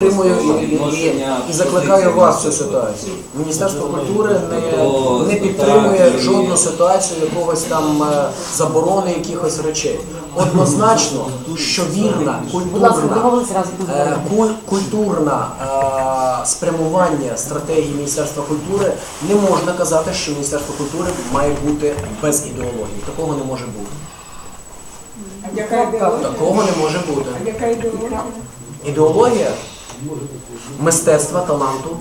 Підтримую і, і, і, і закликаю вас в цю ситуацію. Міністерство культури не, не підтримує жодну ситуацію якогось там е, заборони якихось речей. Однозначно, що вірна, культурна, е, куль- культурна е, спрямування стратегії Міністерства культури не можна казати, що Міністерство культури має бути без ідеології. Такого не може бути. Такого не може бути. Яка ідеологія? Мистецтва, таланту,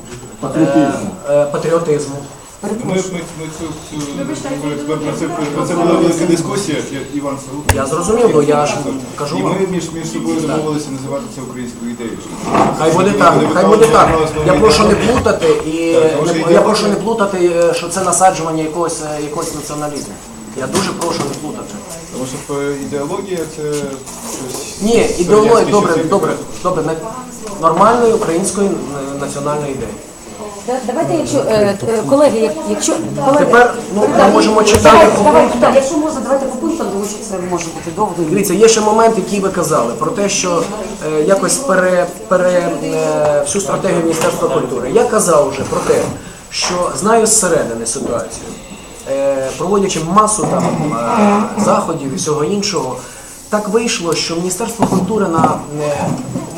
е, е, патріотизму. Ми, ми, ми цю, цю, про, це, про це була велика дискусія, я- Іван Саук. Я зрозумів, бо я ж кажу І вам. ми між, між собою домовилися називати це українською ідеєю. Хай буде так, хай буде так. Я прошу не плутати і не- я прошу не плутати, е, що це насаджування якогось, е, якогось націоналізму. Я дуже прошу не плутати. Тому що е, ідеологія це щось... Ні, ідеологія, радянське, добре, що це- добре, добре, не- нормальної української е, національної ідеї. Да- Давайте, якщо е, е, колеги, як- якщо колеги, Тепер, ну, ми Так, можемо читати давайте, давайте, так, якщо можна, давайте по пунктам, тому що це може бути довго. і- Дивіться, є ще момент, який ви казали, про те, що е, якось пере, пере, е, всю стратегію Міністерства культури. Я казав вже про те, що знаю зсередини ситуацію, проводячи масу там е, заходів і всього іншого. Так вийшло, що Міністерство культури на е,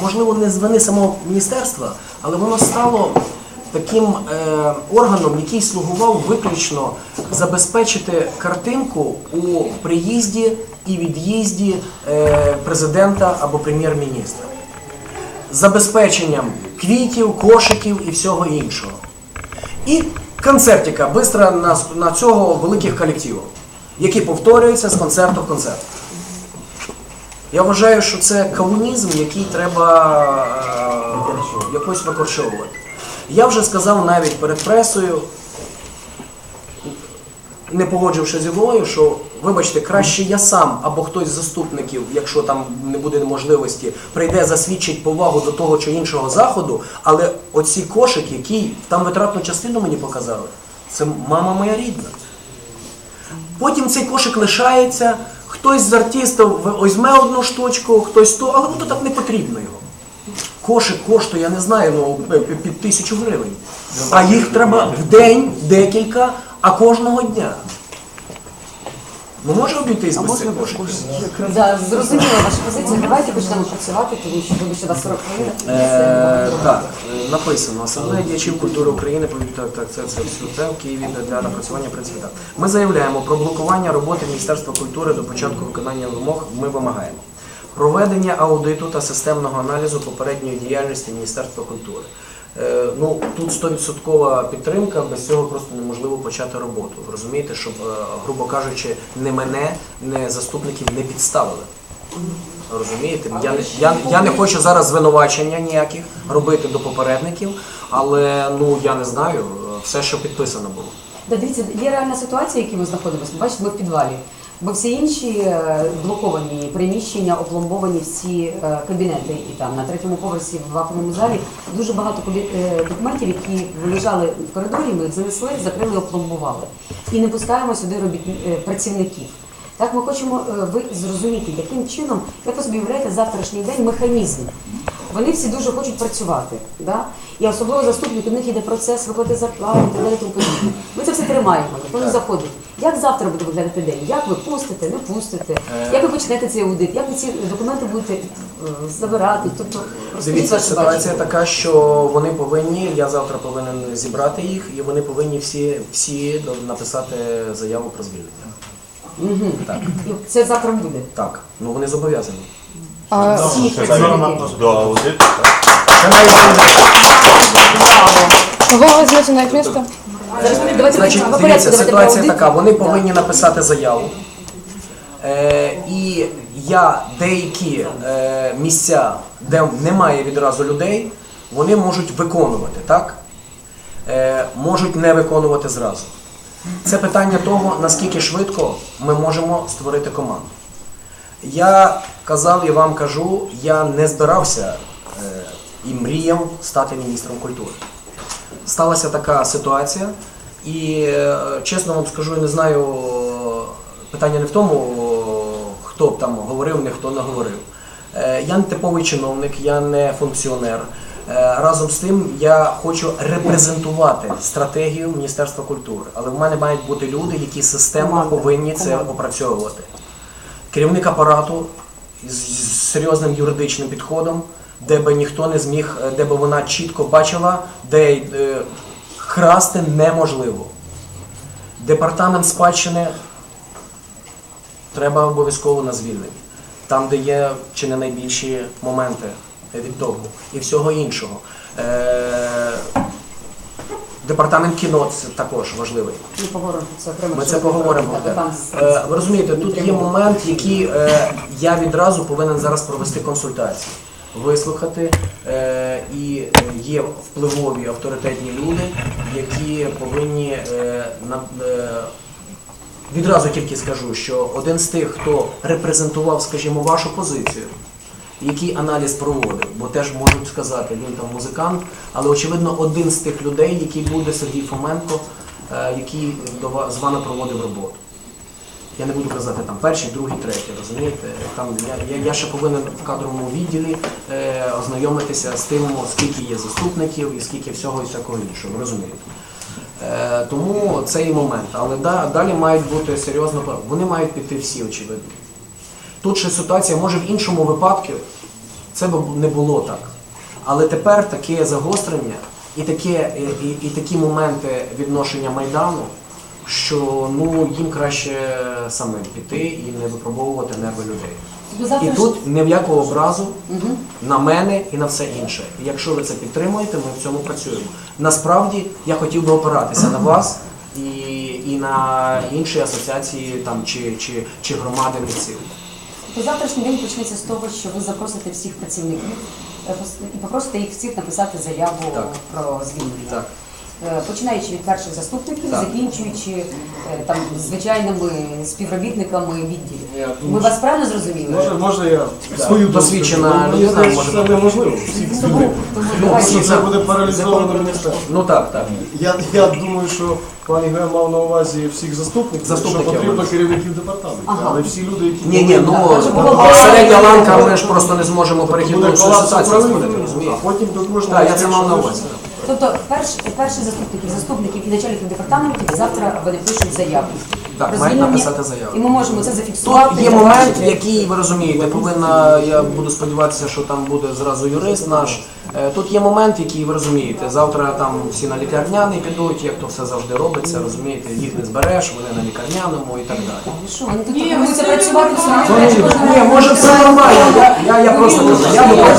можливо не з вини самого міністерства, але воно стало таким е, органом, який слугував виключно забезпечити картинку у приїзді і від'їзді е, президента або прем'єр-міністра. Забезпеченням квітів, кошиків і всього іншого. І концертика бистра на, на цього великих колективів, які повторюються з концерту в концерт. Я вважаю, що це комунізм, який треба е, якось викорчовувати. Я вже сказав навіть перед пресою, не погодживши зі мною, що, вибачте, краще я сам або хтось з заступників, якщо там не буде можливості, прийде, засвідчить повагу до того чи іншого заходу, але оці кошик, які там витратну частину мені показали, це мама моя рідна. Потім цей кошик лишається, хтось з артистів візьме одну штучку, хтось то, але то так не потрібно його. Кошик коштує, я не знаю, ну е, під тисячу гривень. А їх треба в день декілька, а кожного дня. Ну може обійтись без цих? Да, зрозуміла ваша позиція. Давайте почнемо працювати, тому що вибачте, у вас 40 хвилин. Е, так, е, написано. Асамблея діячів культури України повід- так, так, це, це все це в Києві для напрацювання принципів. Так. Ми заявляємо про блокування роботи Міністерства культури до початку виконання вимог. Ми вимагаємо проведення аудиту та системного аналізу попередньої діяльності Міністерства культури. Е, ну тут 100% підтримка, без цього просто неможливо почати роботу. Розумієте, щоб, е, грубо кажучи, не мене, не заступників не підставили. Розумієте? Я, я, я не хочу зараз звинувачення ніяких робити до попередників, але ну я не знаю, е, все, що підписано було. Да, дивіться, є реальна ситуація, в якій ми знаходимося. Бачите, ми в підвалі. Бо всі інші е, блоковані приміщення, опломбовані всі е, кабінети, і там на третьому поверсі в вакуумному залі дуже багато е, документів, які лежали в коридорі, ми їх занесли, закрили, опломбували. І не пускаємо сюди робіт працівників. Так, ми хочемо ви зрозуміти, яким чином, як ви собі уявляєте, завтрашній день механізм. Вони всі дуже хочуть працювати. Да? І особливо заступник, у них йде процес виплати зарплати і так далі. тому подібне. Ми це все тримаємо, ніхто не заходить. Як завтра буде виглядати день? Як ви пустите, не пустите? Як ви почнете цей аудит? Як ви ці документи будете е, забирати? Тобто, Дивіться, ситуація така, що вони повинні, я завтра повинен зібрати їх, і вони повинні всі, всі написати заяву про звільнення. Мгм. Так, Це завтра буде. так. Ну вони зобов'язані. Всі. До аудиту. Це має бути. Вы возьмете Значить, дивіться, ситуація така. Вони повинні написати заяву. Е, і я деякі е, місця, де немає відразу людей, вони можуть виконувати, так? Е, можуть не виконувати зразу. Це питання того, наскільки швидко ми можемо створити команду. Я казав і вам кажу, я не збирався е, і мріяв стати міністром культури. Сталася така ситуація, і е, чесно вам скажу, я не знаю, питання не в тому, хто б там говорив, не хто не говорив. Е, Я не типовий чиновник, я не функціонер. Е, Разом з тим я хочу репрезентувати стратегію Міністерства культури, але в мене мають бути люди, які системно повинні це опрацьовувати. Керівник апарату з з серйозним юридичним підходом, де би ніхто не зміг, е, де би вона чітко бачила, де е, красти неможливо. Департамент спадщини треба обов'язково на звільнення. Там, де є чи не найбільші моменти від того і всього іншого. Е, департамент кіно це також важливий. Ми поговоримо це окремо. Ми це поговоримо. Е, Ви розумієте, тут є момент, який е, я відразу повинен зараз провести консультації, вислухати. Е, і є впливові авторитетні люди, які повинні е, е, відразу тільки скажу, що один з тих, хто репрезентував, скажімо, вашу позицію, який аналіз проводив, бо теж можуть сказати, він там музикант, але очевидно один з тих людей, який буде Сергій Фоменко, який до ва- з вами проводив роботу. Я не буду казати там перший, другий, третій, розумієте? Там я, я, я ще повинен в кадровому відділі е, ознайомитися з тим, скільки є заступників і скільки всього і всякого іншого, розумієте? Е, тому цей момент. Але да, далі мають бути серйозно, вони мають піти всі, очевидно. Тут ще ситуація, може в іншому випадку це б не було так. Але тепер таке загострення і, таке, і, і, і такі моменти відношення Майдану, що ну, їм краще самим піти і не випробовувати нерви людей. І тут ні в образу Мгм. на мене і на все інше. І якщо ви це підтримуєте, ми в цьому працюємо. Насправді я хотів би опиратися на вас і, і на інші асоціації там, чи, чи, чи громади митців. То завтрашній день почнеться з того, що ви запросите всіх працівників е, і попросите їх всіх написати заяву Так. про звільнення. Так. Е, Починаючи від перших заступників, Так. закінчуючи е, там звичайними співробітниками відділів. Я Ми вас правильно зрозуміли? Може, може я Да. свою Досвідчена людина може це неможливо. Тому, тому Ну, Це буде паралізовано міністерство. Ну так, так. Я, я думаю, що пані Ге мав на увазі всіх заступників, Заступників. що потрібно керівників департаменту. Ага. Але всі люди, які Ні, ні, ну середня ланка, ми ж просто не зможемо перехідну буде колапс ситуацію створити, а потім до кожного Так, я це мав на увазі. Тобто перш, перші заступників, заступників і начальників департаментів завтра вони пишуть заяву. Так, мають написати заяву. І ми можемо це зафіксувати. Тут є момент, побачити. який ви розумієте, повинна, я буду сподіватися, що там буде зразу юрист наш. Е, Тут є момент, який ви розумієте. Завтра там всі на лікарняний підуть, як то все завжди робиться, розумієте, їх не збереш, вони на лікарняному і так далі. Що, вони тут тренуються працювати Ні, може це нормально. Я, просто кажу, я до того.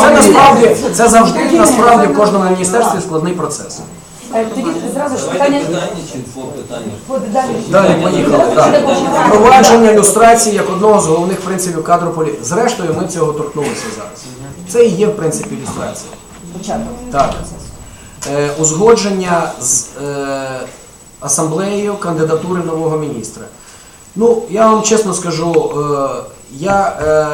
Це насправді це завжди насправді в кожному міністерстві складний процес. Е, Тоді зразу ж питання питання чи по питанню? по- далі. Далі поїхали. Так. Впровадження люстрації як одного з головних принципів кадру політики. Зрештою, ми цього торкнулися зараз. Це і є в принципі люстрація. Початок. Так. Е, узгодження з е, асамблеєю кандидатури нового міністра. Ну, я вам чесно скажу, е, я е,